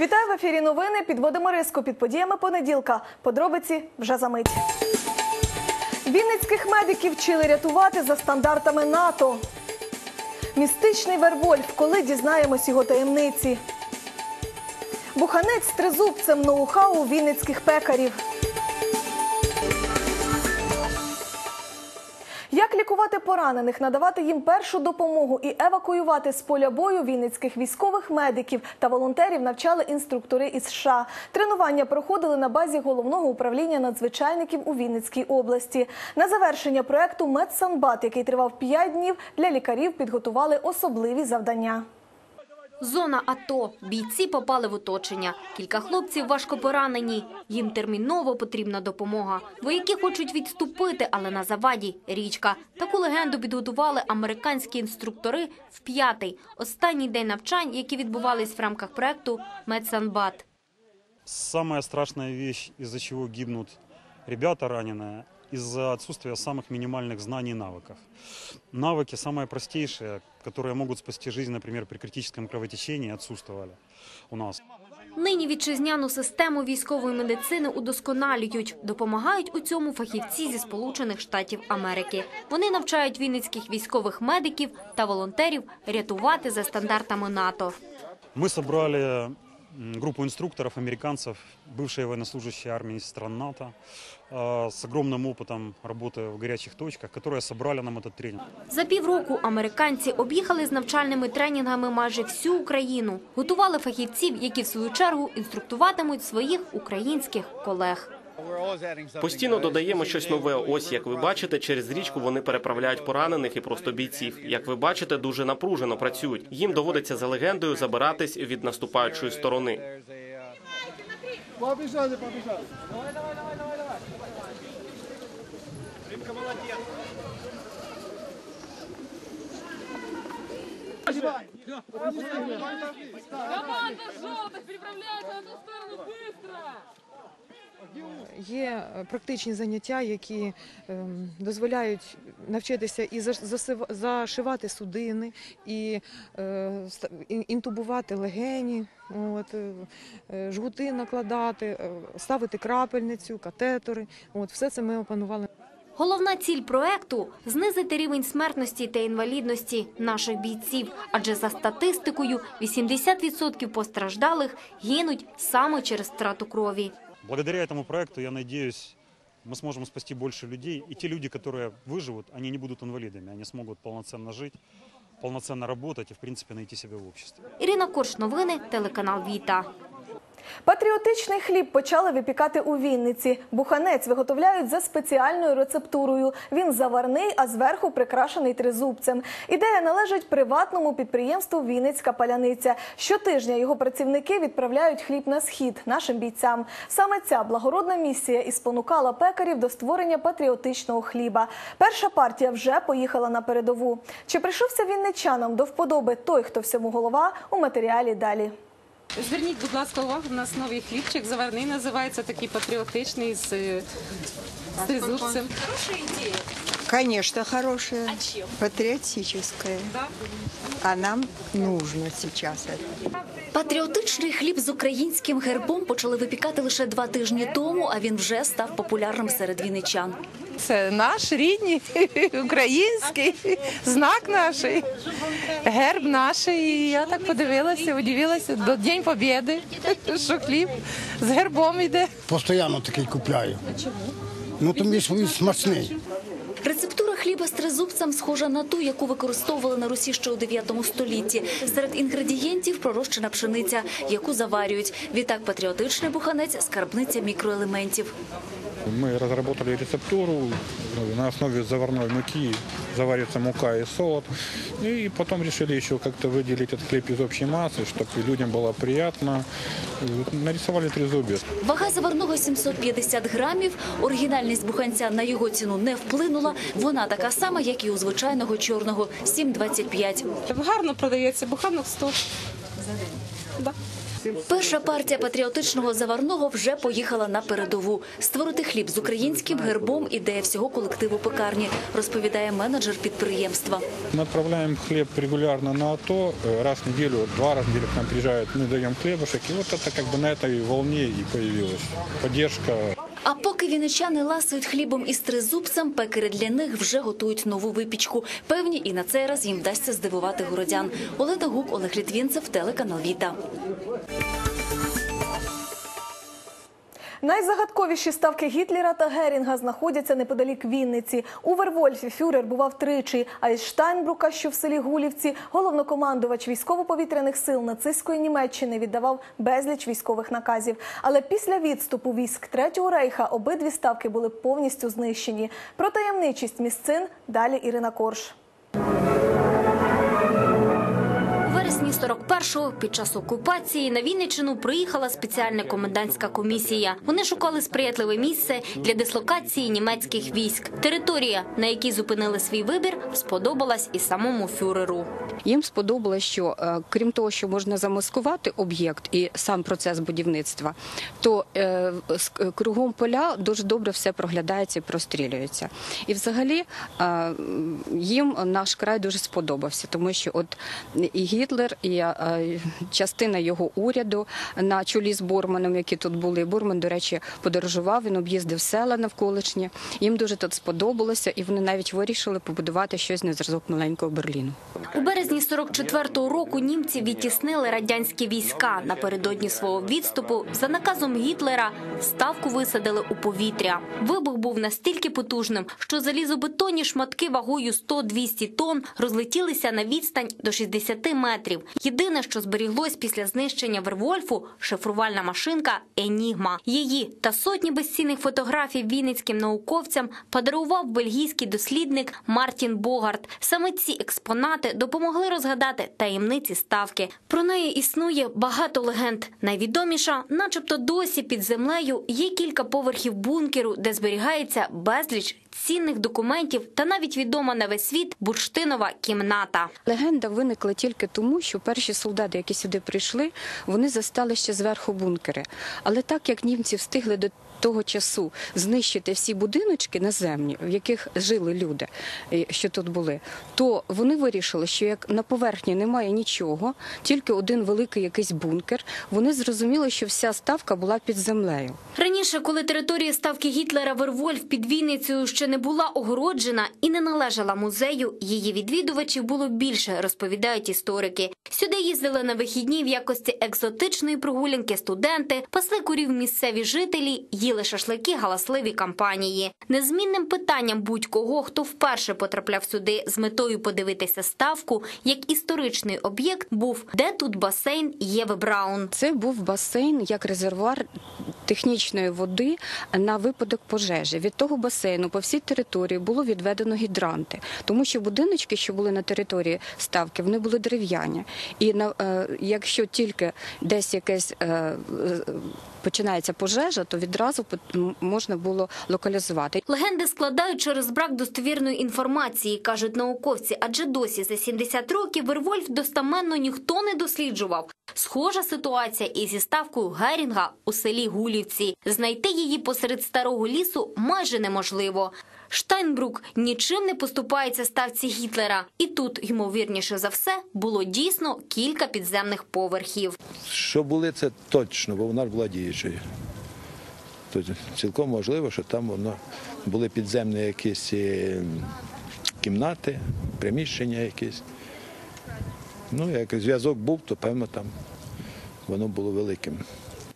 Вітаю в ефірі новини. Підводимо риску під подіями понеділка. Подробиці вже за мить. Вінницьких медиків вчили рятувати за стандартами НАТО. Містичний Вервольф, коли дізнаємось його таємниці. Буханець тризубцем ноу-хау вінницьких пекарів. Як лікувати поранених, надавати їм першу допомогу і евакуювати з поля бою вінницьких військових медиків та волонтерів навчали інструктори із США. Тренування проходили на базі головного управління надзвичайників у Вінницькій області. На завершення проекту Медсанбат, який тривав 5 днів, для лікарів підготували особливі завдання. Зона АТО. Бійці попали в оточення. Кілька хлопців важко поранені. Їм терміново потрібна допомога. Вояки хочуть відступити, але на заваді – річка. Таку легенду підготували американські інструктори в п'ятий, останній день навчань, які відбувались в рамках проекту «Медсанбат». Самая страшная вещь, из-за чего гибнут ребята раненые, из-за отсутствия самых минимальных знаний и навыков. Навыки самые простейшие, которые могут спасти жизнь, например, при критическом кровотечении, отсутствовали у нас. Нині вітчизняну систему військової медицини удосконалюють. Допомагають у цьому фахівці зі Сполучених Штатів Америки. Вони навчають вінницьких військових медиків та волонтерів рятувати за стандартами НАТО. Мы собрали м, группу инструкторов, американцев, бывшие военнослужащие армии стран НАТО, э, с огромным опытом работы в горячих точках, которые собрали нам этот тренинг. За півроку американці об'їхали з навчальними тренінгами майже всю Україну. Готували фахівців, які в свою чергу інструктуватимуть своїх українських колег. Постійно додаємо щось нове. Ось як ви бачите, через річку вони переправляють поранених і просто бійців. Як ви бачите, дуже напружено працюють. Їм доводиться за легендою забиратись від наступаючої сторони. Побежали, побежали. Команда желтых переправляется на ту сторону быстро! Є е, практичні заняття, які ем, дозволяють навчитися і заш- зашивати судини, і е, інтубувати легені, от, е, жгути накладати, ставити крапельницю, катетори. От, все це ми опанували. Головна ціль проекту – знизити рівень смертності та інвалідності наших бійців. Адже за статистикою 80% постраждалих гинуть саме через втрату крові. Благодаря этому проекту, я надеюсь, мы сможем спасти больше людей. И те люди, которые выживут, они не будут инвалидами. Они смогут полноценно жить, полноценно работать и, в принципе, найти себя в обществе. Ірина Корш, новини, телеканал Віта. Патріотичний хліб почали випікати у Вінниці. Буханець виготовляють за спеціальною рецептурою. Він заварний, а зверху прикрашений тризубцем. Ідея належить приватному підприємству Вінницька паляниця. Щотижня його працівники відправляють хліб на схід нашим бійцям. Саме ця благородна місія і спонукала пекарів до створення патріотичного хліба. Перша партія вже поїхала на передову. Чи прийшовся вінничанам до вподоби той, хто всьому голова, у матеріалі далі. Зверніть, будь ласка, увагу, у нас новий хлібчик заварний називається, такий патріотичний з, е, з тризубцем. Конечно, хорошая. А чем? Патриотическая. Да? А нам нужно сейчас это. Патріотичний хліб з українським гербом почали випікати лише два тижні тому, а він вже став популярним серед вінничан. Це наш рідний український знак наш, герб наш. І я так подивилася, удивилася до День Побєди, що хліб з гербом йде. Постоянно такий купляю. Чому? Ну, тому що він смачний. Рецептура хліба з тризубцем схожа на ту, яку використовували на Русі ще у 9 столітті. Серед інгредієнтів пророщена пшениця, яку заварюють. Відтак патріотичний буханець – скарбниця мікроелементів. Мы разработали рецептуру ну, на основе заварной муки, заваривается мука и солод. И потом решили еще как-то выделить этот хлеб из общей массы, чтобы людям было приятно. И вот нарисовали трезубец. Вага заварного 750 грамів. Оригінальність буханця на його ціну не вплинула. Вона така сама, як і у звичайного чорного – 7,25. Гарно продається, буханок 100. Да. Перша партія патріотичного заварного вже поїхала на передову. Створити хліб з українським гербом – ідея всього колективу пекарні, розповідає менеджер підприємства. Мы отправляем хлеб регулярно на АТО. Э, Раз в неделю, два раза в неделю к нам приезжают, мы даем хлебушек. И вот это как бы на этой волне и появилась поддержка А поки вінничани ласують хлібом із тризубцем, пекари для них вже готують нову випічку. Певні, і на цей раз їм вдасться здивувати городян. Олена Гук, Олег Літвінцев, телеканал Віта. Найзагадковіші ставки Гітлера та Герінга знаходяться неподалік Вінниці. У Вервольфі фюрер бував тричі, а із Штайнбрука, що в селі Гулівці, головнокомандувач військово-повітряних сил нацистської Німеччини віддавав безліч військових наказів. Але після відступу військ Третього рейха обидві ставки були повністю знищені. Про таємничість місцин далі Ірина Корж. У вересні 41-го під час окупації на Вінниччину приїхала спеціальна комендантська комісія. Вони шукали сприятливе місце для дислокації німецьких військ. Територія, на якій зупинили свій вибір, сподобалась і самому фюреру. Їм сподобалось, що е, крім того, що можна замаскувати об'єкт і сам процес будівництва, то е, е, кругом поля дуже добре все проглядається і прострілюється. І взагалі е, їм наш край дуже сподобався, тому що от і Гітлер, і е, частина його уряду на чолі з Борманом, які тут були. Борман, до речі, подорожував, він об'їздив села навколишні. Їм дуже тут сподобалося, і вони навіть вирішили побудувати щось на зразок маленького Берліну. У березні 44-го року німці відтіснили радянські війська. Напередодні свого відступу за наказом Гітлера ставку висадили у повітря. Вибух був настільки потужним, що залізобетонні шматки вагою 100-200 тонн розлетілися на відстань до 60 метрів. Єдине, що зберіглось після знищення Вервольфу – шифрувальна машинка «Енігма». Її та сотні безцінних фотографій вінницьким науковцям подарував бельгійський дослідник Мартін Богарт. Саме ці експонати допомогли розгадати таємниці ставки. Про неї існує багато легенд. Найвідоміша, начебто досі під землею, є кілька поверхів бункеру, де зберігається безліч цінних документів та навіть відома на весь світ бурштинова кімната. Легенда виникла тільки тому, що перші солдати, які сюди прийшли, вони застали ще зверху бункери. Але так як німці встигли до того часу знищити всі будиночки наземні, в яких жили люди, що тут були, то вони вирішили, що як на поверхні немає нічого, тільки один великий якийсь бункер, вони зрозуміли, що вся ставка була під землею. Раніше, коли територія ставки Гітлера Вервольф під Вінницею ще не була огороджена і не належала музею, її відвідувачів було більше, розповідають історики. Сюди їздили на вихідні в якості екзотичної прогулянки студенти, пасли курів місцеві жителі, їли шашлики галасливі кампанії. Незмінним питанням будь-кого, хто вперше потрапляв сюди з метою подивитися ставку, як історичний об'єкт, був де тут басейн Єви Браун. Це був басейн як резервуар технічної води на випадок пожежі. Від того басейну по всій території було відведено гідранти, тому що будиночки, що були на території ставки, вони були дерев'яні. І на е, якщо тільки десь якесь е, починається пожежа, то відразу можна було локалізувати. Легенди складають через брак достовірної інформації, кажуть науковці, адже досі за 70 років Вервольф достаменно ніхто не досліджував. Схожа ситуація і зі ставкою Герінга у селі Гулівці. Знайти її посеред старого лісу майже неможливо. Штайнбрук нічим не поступається ставці Гітлера, і тут, ймовірніше за все, було дійсно кілька підземних поверхів. Що були, це точно, бо вона ж була діючою. Тобто цілком можливо, що там воно були підземні якісь е, кімнати, приміщення якісь. Ну, як зв'язок був, то певно там воно було великим.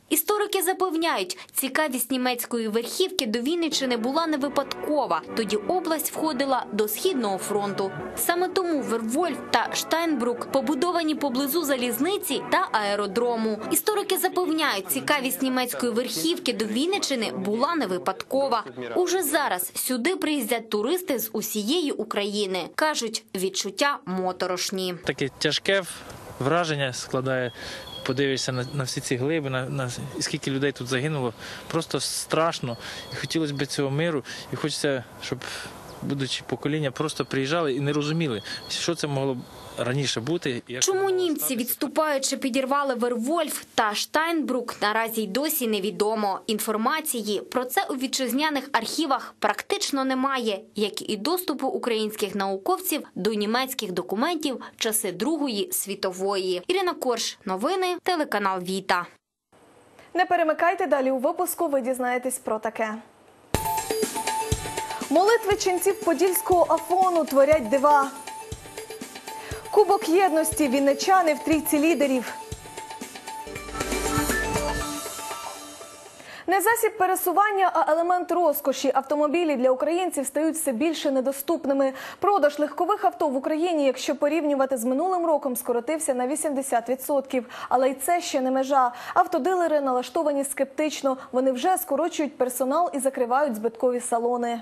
Історики запевняють, цікавість німецької верхівки до Вінниччини була не випадкова. Тоді область входила до східного фронту. Саме тому Вервольф та Штайнбрук побудовані поблизу залізниці та аеродрому. Історики запевняють, цікавість німецької верхівки до Вінниччини була не випадкова. Уже зараз сюди приїздять туристи з усієї України. кажуть, відчуття моторошні. таке тяжке враження складає. Подивишся на, на всі ці глиби, на, на скільки людей тут загинуло. Просто страшно. І хотілося б цього миру, і хочеться, щоб будучи покоління, просто приїжджали і не розуміли, що це могло раніше бути. Чому німці, відступаючи, підірвали Вервольф та Штайнбрук, наразі й досі невідомо. Інформації про це у вітчизняних архівах практично немає, як і доступу українських науковців до німецьких документів часи Другої світової. Ірина Корш, новини, телеканал Віта. Не перемикайте далі у випуску. Ви дізнаєтесь про таке. Молитви ченців Подільського Афону творять дива. Кубок єдності вінничани в трійці лідерів. Не засіб пересування, а елемент розкоші. Автомобілі для українців стають все більше недоступними. Продаж легкових авто в Україні, якщо порівнювати з минулим роком, скоротився на 80%. Але й це ще не межа. Автодилери налаштовані скептично. Вони вже скорочують персонал і закривають збиткові салони.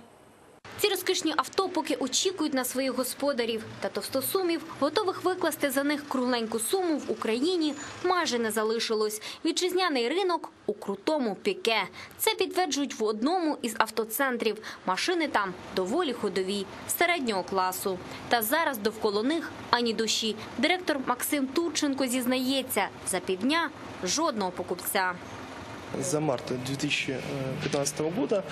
Ці розкішні авто поки очікують на своїх господарів, та товстосумів, готових викласти за них кругленьку суму в Україні, майже не залишилось. Вітчизняний ринок у крутому піке. Це підтверджують в одному із автоцентрів. Машини там доволі ходові, середнього класу. Та зараз довкола них ані душі. Директор Максим Турченко зізнається, за півдня жодного покупця. За март 2015 года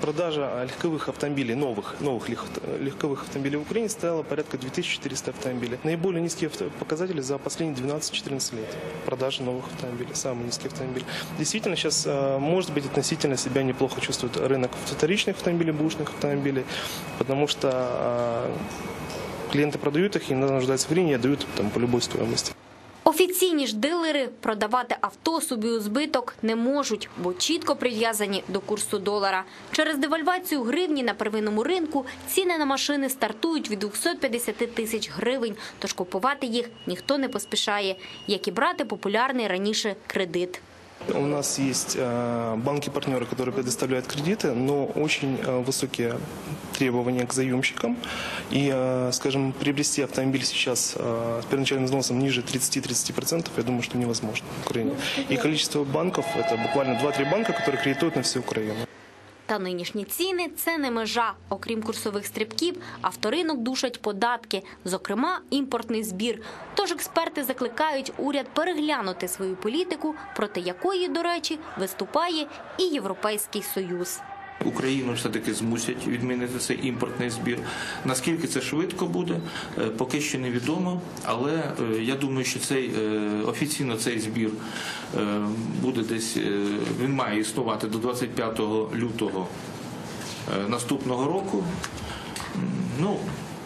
продажа легковых автомобилей, новых, новых лег- легковых автомобилей в Украине составила порядка 2400 автомобилей. Наиболее низкие авто- показатели за последние 12-14 лет. Продажи новых автомобилей, самые низкие автомобили. Действительно, сейчас, э, может быть, относительно себя неплохо чувствует рынок вторичных автомобилей, бушных автомобилей, потому что э, клиенты продают их и не нуждаются в времени, и отдают там, по любой стоимости. Офіційні ж дилери продавати авто собі у збиток не можуть, бо чітко прив'язані до курсу долара. Через девальвацію гривні на первинному ринку ціни на машини стартують від 250 тисяч гривень, тож купувати їх ніхто не поспішає, як і брати популярний раніше кредит. У нас есть э, банки-партнеры, которые предоставляют кредиты, но очень э, высокие требования к заемщикам. И, э, скажем, приобрести автомобиль сейчас э, с первоначальным взносом ниже 30-30%, я думаю, что невозможно в Украине. И количество банков, это буквально 2-3 банка, которые кредитуют на всю Украину. Та нинішні ціни – це не межа. Окрім курсових стрибків, авторинок душать податки, зокрема імпортний збір. Тож експерти закликають уряд переглянути свою політику, проти якої, до речі, виступає і Європейський Союз. Україну все-таки змусять відмінити цей імпортний збір. Наскільки це швидко буде, е, поки що невідомо. Але е, я думаю, що цей е, офіційно цей збір буде десь. Він має існувати до 25 лютого наступного року. Ну,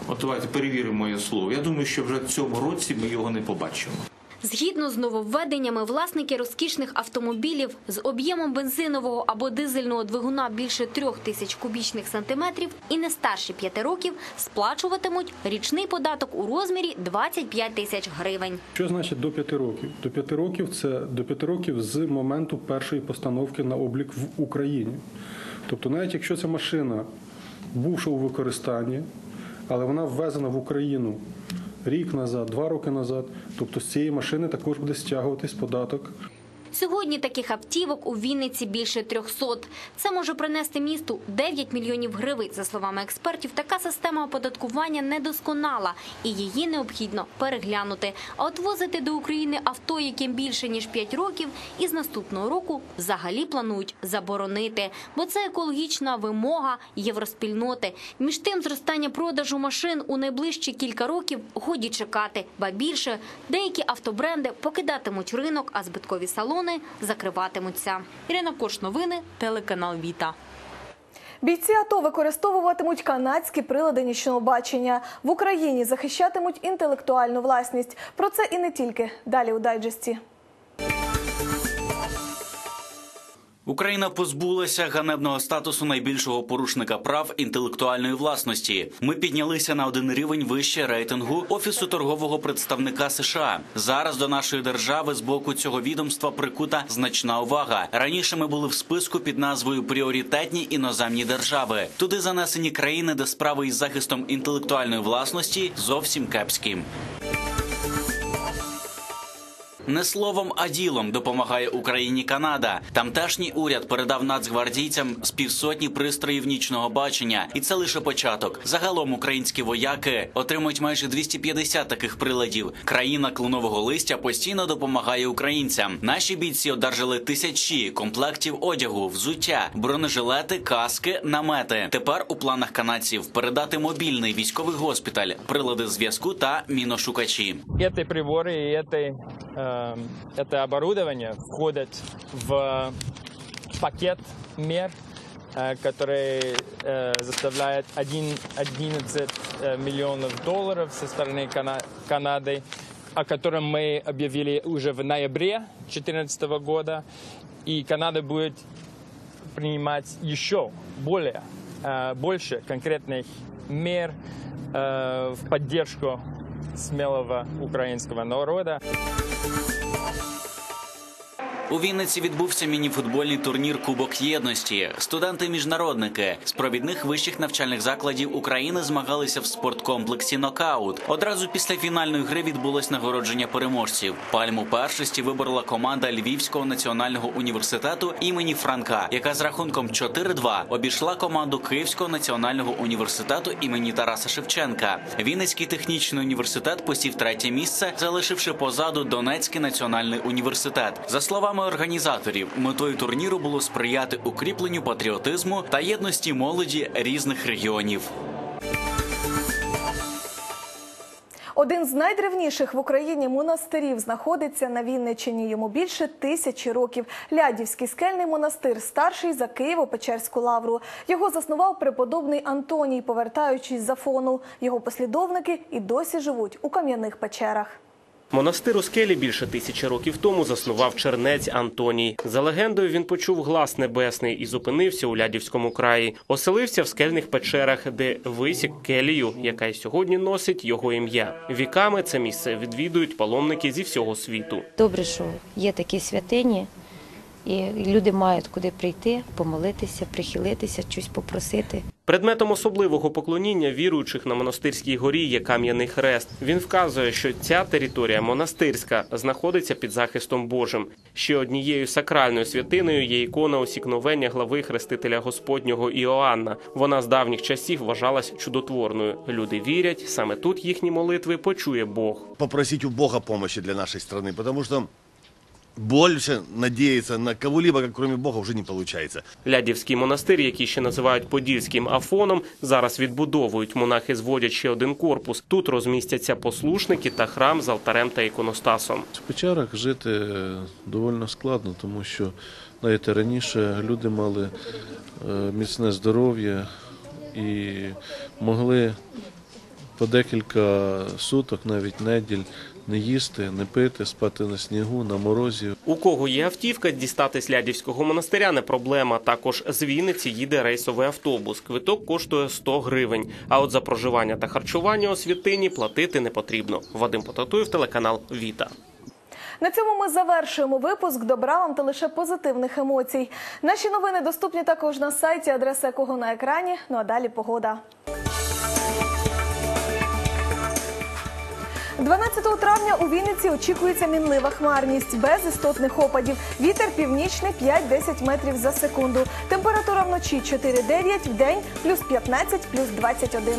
от давайте перевіримо моє слово. Я думаю, що вже в цьому році ми його не побачимо. Згідно з нововведеннями, власники розкішних автомобілів з об'ємом бензинового або дизельного двигуна більше трьох тисяч кубічних сантиметрів і не старші п'яти років сплачуватимуть річний податок у розмірі 25 тисяч гривень. Що значить до 5 років? До 5 років це до 5 років з моменту першої постановки на облік в Україні. Тобто, навіть якщо ця машина бувша у використанні, але вона ввезена в Україну рік назад, два роки назад, тобто з цієї машини також буде стягуватись податок Сьогодні таких автівок у Вінниці більше 300. Це може принести місту 9 мільйонів гривень. За словами експертів, така система оподаткування недосконала і її необхідно переглянути. А от возити до України авто, яким більше ніж 5 років, із наступного року взагалі планують заборонити, бо це екологічна вимога євроспільноти. Між тим, зростання продажу машин у найближчі кілька років годі чекати, ба більше деякі автобренди покидатимуть ринок, а збиткові салони закриватимуться. Ірина Кош, новини, телеканал Віта. Бійці АТО використовуватимуть канадські прилади нічного бачення. В Україні захищатимуть інтелектуальну власність. Про це і не тільки. Далі у дайджесті. Україна позбулася ганебного статусу найбільшого порушника прав інтелектуальної власності. Ми піднялися на один рівень вище рейтингу офісу торгового представника США. Зараз до нашої держави з боку цього відомства прикута значна увага. Раніше ми були в списку під назвою Пріоритетні іноземні держави. Туди занесені країни, де справи із захистом інтелектуальної власності зовсім кепські. Не словом, а ділом допомагає Україні Канада. Тамтешній уряд передав нацгвардійцям з півсотні пристроїв нічного бачення, і це лише початок. Загалом українські вояки отримують майже 250 таких приладів. Країна клонового листя постійно допомагає українцям. Наші бійці одержали тисячі комплектів одягу, взуття, бронежилети, каски, намети. Тепер у планах канадців передати мобільний військовий госпіталь, прилади зв'язку та міношукачі. Эти приборы и это, э, это оборудование входят в пакет мер, э, который э, заставляет один- 11 э, миллионов долларов со стороны Кана- Канады, о котором мы объявили уже в ноябре 2014 года. И Канада будет принимать еще более, больше конкретных мер в поддержку смелого украинского народа. У Вінниці відбувся мініфутбольний турнір Кубок єдності. Студенти-міжнародники з провідних вищих навчальних закладів України змагалися в спорткомплексі Нокаут. Одразу після фінальної гри відбулось нагородження переможців. Пальму першості виборола команда Львівського національного університету імені Франка, яка з рахунком 4-2 обійшла команду Київського національного університету імені Тараса Шевченка. Вінницький технічний університет посів третє місце, залишивши позаду Донецький національний університет. За словами організаторів, метою турніру було сприяти укріпленню патріотизму та єдності молоді різних регіонів. Один з найдревніших в Україні монастирів знаходиться на Вінниччині. Йому більше тисячі років. Лядівський скельний монастир, старший за Києво-Печерську лавру. Його заснував преподобний Антоній, повертаючись з Афону. Його послідовники і досі живуть у кам'яних печерах. Монастир у скелі більше тисячі років тому заснував чернець Антоній. За легендою, він почув глас небесний і зупинився у Лядівському краї. Оселився в скельних печерах, де висік келію, яка й сьогодні носить його ім'я. Віками це місце відвідують паломники зі всього світу. Добре, що є такі святині, і люди мають куди прийти, помолитися, прихилитися, щось попросити. Предметом особливого поклоніння віруючих на монастирській горі є кам'яний хрест. Він вказує, що ця територія монастирська знаходиться під захистом Божим. Ще однією сакральною святиною є ікона усікновення глави хрестителя Господнього Іоанна. Вона з давніх часів вважалась чудотворною. Люди вірять, саме тут їхні молитви почує Бог. попросить у Бога помощи для нашей страны, потому что больше надеяться на кого-либо, как кроме Бога, уже не получается. Лядівський монастир, який ще називають Подільським Афоном, зараз відбудовують. Монахи зводять ще один корпус. Тут розмістяться послушники та храм з алтарем та іконостасом. В печерах жити е, доволі складно, тому що знаєте, раніше люди мали е, міцне здоров'я і могли по декілька суток, навіть неділь, не їсти, не пити, спати на снігу, на морозі. У кого є автівка, дістатись Лядівського монастиря не проблема. Також з Вінниці їде рейсовий автобус. Квиток коштує 100 гривень. А от за проживання та харчування у святині платити не потрібно. Вадим Потатуєв, телеканал Віта. На цьому ми завершуємо випуск. Добра вам та лише позитивних емоцій. Наші новини доступні також на сайті, адреса якого на екрані. Ну а далі погода. 12 травня у Вінниці очікується мінлива хмарність без істотних опадів. Вітер північний 5-10 метрів за секунду. Температура вночі 4-9, в день плюс 15, плюс 21.